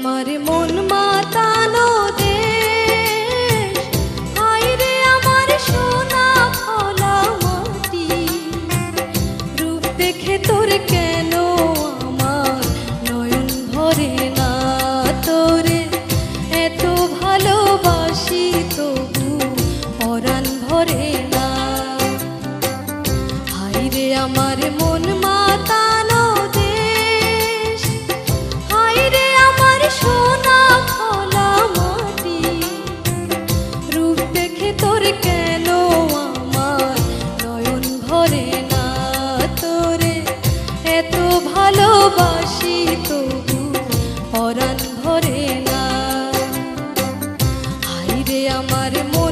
আমার মন মাতানো হায় রে আমার সোনা ফলা মাটি। রূপ দেখে তোর কেন আমার নয়ন ভরে না তোরে? এত ভালোবাসি তবু পরাণ ভরে না। হাইরে আমার মন মাতানো তোরে এত ভালোবাসি তবু অরান ভরে না। হাইরে আমার মন